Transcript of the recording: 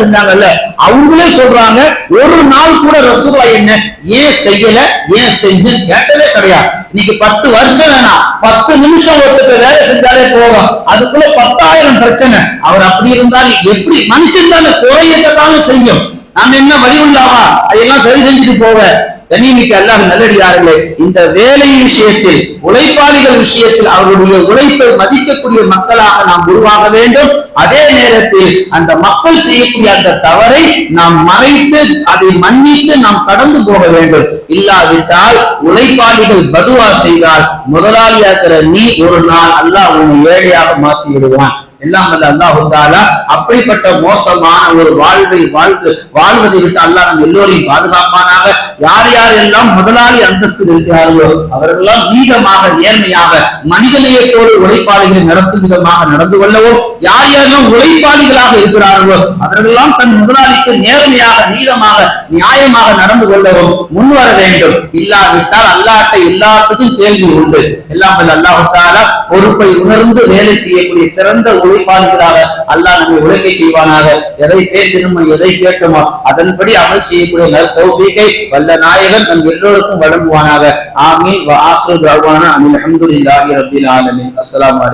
செஞ்சாங்கல்ல அவங்களே சொல்றாங்க ஒரு நாள் கூட ரசூலா என்ன ஏன் செய்யல ஏன் செஞ்சு கேட்டதே கிடையாது. இன்னைக்கு பத்து வருஷம் வேணாம் பத்து நிமிஷம் ஒருத்தர் வேலை செஞ்சாலே போவோம் அதுக்குள்ள பத்தாயிரம் பிரச்சனை. அவர் அப்படி இருந்தால் எப்படி மனுஷன் தானே குறையத்தான் செய்யும். நாம என்ன வழி உள்ளாவா அதெல்லாம் சரி செஞ்சுட்டு போவ கண்ணியமிக்க அல்லாஹ் நல்லடியார்களே இந்த வேலை விஷயத்தில் உழைப்பாளிகள் விஷயத்தில் அவருடைய உழைப்பை மதிக்கக்கூடிய மக்களாக நாம் உருவாக வேண்டும். அதே நேரத்தில் அந்த மக்கள் செய்யக்கூடிய அந்த தவறை நாம் மறைத்து அதை மன்னித்து நாம் கடந்து போக வேண்டும். இல்லாவிட்டால் உழைப்பாளிகள் பதுவா செய்தால் முதலாளியாக்கிற நீ ஒரு நாள் அல்லாஹ் உன்னை ஏழையாக மாற்றி விடுவான் எல்லாம் வல்ல அல்லாஹு தாலா அப்படிப்பட்ட மோசமான ஒரு வாழ்வை வாழ்வு வாழ்வதை விட்டு அல்லாஹ் நம் எல்லோரையும் பாதுகாப்பானாக. யார் யார் எல்லாம் முதலாளி அந்தஸ்தில் இருக்கிறார்களோ அவர்களெல்லாம் நீதமாக நேர்மையாக மனிதநேயத்தோடு உழைப்பாளிகளை நடத்தும் விதமாக நடந்து கொள்ளவோ யார் யாரெல்லாம் உழைப்பாளிகளாக இருக்கிறார்களோ அவர்களெல்லாம் தன் முதலாளிக்கு நேர்மையாக நீதமாக நியாயமாக நடந்து கொள்ளவும் முன்வர வேண்டும். இல்லாவிட்டால் அல்லாட்ட எல்லாத்துக்கும் கேள்வி உண்டு. எல்லாம் வல்ல அல்லாஹு தாலா பொறுப்பை உணர்ந்து வேலை செய்யக்கூடிய சிறந்த உழைப்பாளிகளாக அல்லாஹ் நம்மை உழைக்க செய்வானாக. எதை பேசணுமோ எதை கேட்டுமோ அதன்படி அமல் செய்யக்கூடிய நல் தௌஃபீகை வல்ல நாயகன் நம் எல்லோருக்கும் வழங்குவானாக. ஆமீன். வ ஆஃபிரு அனில் ஹம்துலில்லாஹி ரப்பில் ஆலமீன். அஸ்ஸலாமு